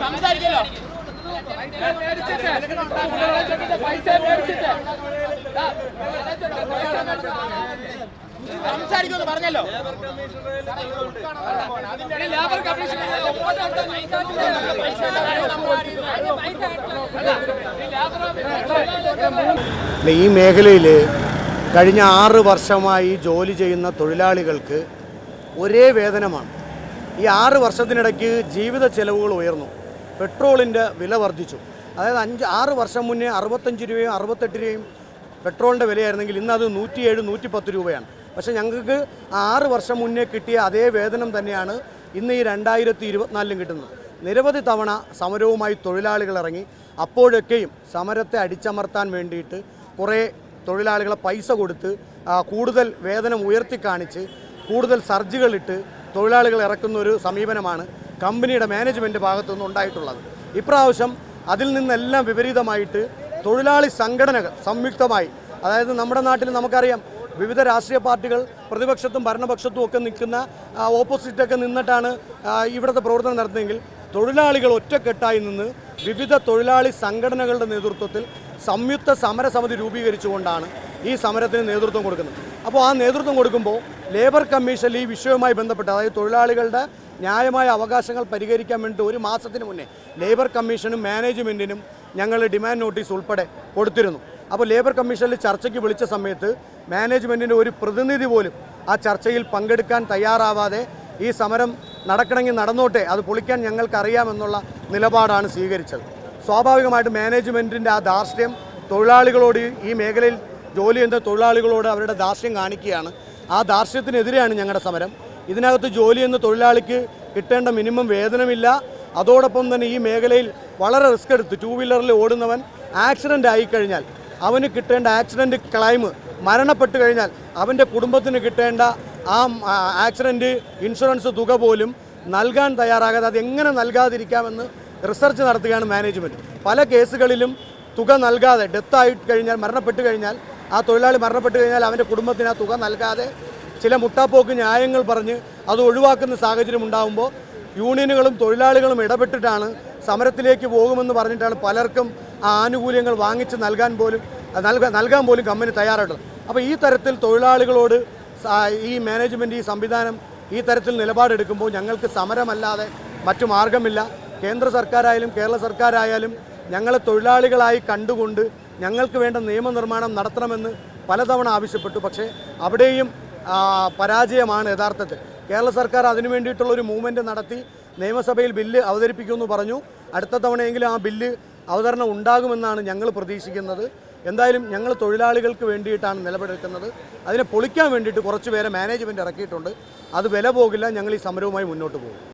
സംസാരിക്കല്ലോ പൈസ മേടിച്ചിട്ട് സംസാരിക്കുമെന്ന് പറഞ്ഞല്ലോ. ലേബർ കമ്മീഷൻ ഈ മേഖലയിൽ കഴിഞ്ഞ ആറ് വർഷമായി ജോലി ചെയ്യുന്ന തൊഴിലാളികൾക്ക് ഒരേ വേതനമാണ്. ഈ ആറ് വർഷത്തിനിടയ്ക്ക് ജീവിത ചെലവുകൾ ഉയർന്നു. പെട്രോളിന്റെ വില വർദ്ധിച്ചു. അതായത് അഞ്ച് ആറ് വർഷം മുന്നേ അറുപത്തഞ്ച് രൂപയും അറുപത്തെട്ട് രൂപയും പെട്രോളിന്റെ വിലയായിരുന്നെങ്കിൽ ഇന്ന് അത് നൂറ്റിയേഴ് നൂറ്റിപ്പത്ത് രൂപയാണ്. പക്ഷേ ഞങ്ങൾക്ക് ആറ് വർഷം മുന്നേ കിട്ടിയ അതേ വേതനം തന്നെയാണ് ഇന്ന് ഈ രണ്ടായിരത്തി ഇരുപത്തിനാലിലും കിട്ടുന്നത്. നിരവധി തവണ സമരവുമായി തൊഴിലാളികൾ ഇറങ്ങി അപ്പോഴൊക്കെയും സമരത്തെ അടിച്ചമർത്താൻ വേണ്ടിയിട്ട് കുറേ തൊഴിലാളികളെ പൈസ കൊടുത്ത് കൂടുതൽ വേതനം ഉയർത്തി കാണിച്ച് കൂടുതൽ സർജുകളിട്ട് തൊഴിലാളികൾ ഇറക്കുന്ന ഒരു സമീപനമാണ് കമ്പനിയുടെ മാനേജ്മെന്റ് ഭാഗത്തുനിന്ന് ഉണ്ടായിട്ടുള്ളത്. ഇപ്രാവശ്യം അതിൽ നിന്നെല്ലാം വിപരീതമായിട്ട് തൊഴിലാളി സംഘടനകൾ സംയുക്തമായി അതായത് നമ്മുടെ നാട്ടിൽ നമുക്കറിയാം വിവിധ രാഷ്ട്രീയ പാർട്ടികൾ പ്രതിപക്ഷത്തും ഭരണപക്ഷത്തും ഒക്കെ നിൽക്കുന്ന ഓപ്പോസിറ്റൊക്കെ നിന്നിട്ടാണ് ഇവിടുത്തെ പ്രവർത്തനം നടത്തുന്നതെങ്കിൽ തൊഴിലാളികൾ ഒറ്റക്കെട്ടായി നിന്ന് വിവിധ തൊഴിലാളി സംഘടനകളുടെ നേതൃത്വത്തിൽ സംയുക്ത സമരസമിതി രൂപീകരിച്ചുകൊണ്ടാണ് ഈ സമരത്തിന് നേതൃത്വം കൊടുക്കുന്നത്. അപ്പോൾ ആ നേതൃത്വം കൊടുക്കുമ്പോൾ ലേബർ കമ്മീഷൻ ഈ വിഷയവുമായി ബന്ധപ്പെട്ട് അതായത് തൊഴിലാളികളുടെ ന്യായമായ അവകാശങ്ങൾ പരിഹരിക്കാൻ വേണ്ടി ഒരു മാസത്തിന് മുന്നേ ലേബർ കമ്മീഷനും മാനേജ്മെന്റിനും ഞങ്ങൾ ഡിമാൻഡ് നോട്ടീസ് ഉൾപ്പെടെ കൊടുത്തിരുന്നു. അപ്പോൾ ലേബർ കമ്മീഷനിൽ ചർച്ചയ്ക്ക് വിളിച്ച സമയത്ത് മാനേജ്മെന്റിന്റെ ഒരു പ്രതിനിധി പോലും ആ ചർച്ചയിൽ പങ്കെടുക്കാൻ തയ്യാറാവാതെ ഈ സമരം നടക്കണമെങ്കിൽ നടന്നോട്ടെ അത് പൊളിക്കാൻ ഞങ്ങൾക്കറിയാമെന്നുള്ള നിലപാടാണ് സ്വീകരിച്ചത്. സ്വാഭാവികമായിട്ട് മാനേജ്മെന്റിന്റെ ആ ധാർഷ്ട്യം തൊഴിലാളികളോട് ഈ മേഖലയിൽ ജോലി ചെയ്യുന്ന തൊഴിലാളികളോട് അവരുടെ ധാർഷ്ട്യം കാണിക്കുകയാണ്. ആ ധാർഷ്ട്യത്തിനെതിരെയാണ് ഞങ്ങളുടെ സമരം. ഇതിനകത്ത് ജോലി ചെയ്യുന്ന തൊഴിലാളിക്ക് കിട്ടേണ്ട മിനിമം വേതനമില്ല. അതോടൊപ്പം തന്നെ ഈ മേഖലയിൽ വളരെ റിസ്ക് എടുത്ത് ടൂ വീലറിൽ ഓടുന്നവൻ ആക്സിഡന്റ് ആയിക്കഴിഞ്ഞാൽ അവന് കിട്ടേണ്ട ആക്സിഡന്റ് ക്ലെയിം മരണപ്പെട്ടു കഴിഞ്ഞാൽ അവന്റെ കുടുംബത്തിന് കിട്ടേണ്ട ആ ആക്സിഡന്റ് ഇൻഷുറൻസ് തുക പോലും നൽകാൻ തയ്യാറാകാതെ അത് എങ്ങനെ നൽകാതിരിക്കാമെന്ന് റിസർച്ച് നടത്തുകയാണ് മാനേജ്മെന്റ് പല കേസുകളിലും തുക നൽകാതെ ഡെത്ത് ആയി കഴിഞ്ഞാൽ മരണപ്പെട്ട് കഴിഞ്ഞാൽ ആ തൊഴിലാളി മരണപ്പെട്ട് കഴിഞ്ഞാൽ അവന്റെ കുടുംബത്തിന് ആ തുക നൽകാതെ ചില മുട്ടാപ്പോക്ക് ന്യായങ്ങൾ പറഞ്ഞ് അത് ഒഴിവാക്കുന്ന സാഹചര്യം ഉണ്ടാകുമ്പോൾ യൂണിയനുകളും തൊഴിലാളികളും ഇടപെട്ടിട്ടാണ് സമരത്തിലേക്ക് പോകുമെന്ന് പറഞ്ഞിട്ടാണ് പലർക്കും ആ ആനുകൂല്യങ്ങൾ വാങ്ങിച്ച് നൽകാൻ പോലും നൽകാൻ നൽകാൻ പോലും കമ്പനി തയ്യാറായിട്ടുള്ളത് അപ്പോൾ ഈ തരത്തിൽ തൊഴിലാളികളോട് ഈ മാനേജ്മെന്റ് ഈ സംവിധാനം ഈ തരത്തിൽ നിലപാടെടുക്കുമ്പോൾ ഞങ്ങൾക്ക് സമരമല്ലാതെ മറ്റു മാർഗമില്ല. കേന്ദ്ര സർക്കാരായാലും കേരള സർക്കാരായാലും ഞങ്ങളെ തൊഴിലാളികളായി കണ്ടുകൊണ്ട് ഞങ്ങൾക്ക് വേണ്ട നിയമനിർമ്മാണം നടത്തണമെന്ന് പലതവണ ആവശ്യപ്പെട്ടു. പക്ഷേ അവിടെയും പരാജയമാണ് യഥാർത്ഥത്തിൽ. കേരള സർക്കാർ അതിനു വേണ്ടിയിട്ടുള്ളൊരു മൂവ്മെന്റ് നടത്തി നിയമസഭയിൽ ബില്ല് അവതരിപ്പിക്കുമെന്ന് പറഞ്ഞു. അടുത്ത തവണയെങ്കിലും ആ ബില്ല് അവതരണം ഉണ്ടാകുമെന്നാണ് ഞങ്ങൾ പ്രതീക്ഷിക്കുന്നത്. എന്തായാലും ഞങ്ങൾ തൊഴിലാളികൾക്ക് വേണ്ടിയിട്ടാണ് നിലപെടുക്കുന്നത് അതിനെ പൊളിക്കാൻ വേണ്ടിയിട്ട് കുറച്ച് പേരെ മാനേജ്മെന്റ് ഇറക്കിയിട്ടുണ്ട്. അത് വില പോകില്ല. ഞങ്ങൾ ഈ സമരവുമായി മുന്നോട്ട് പോകും.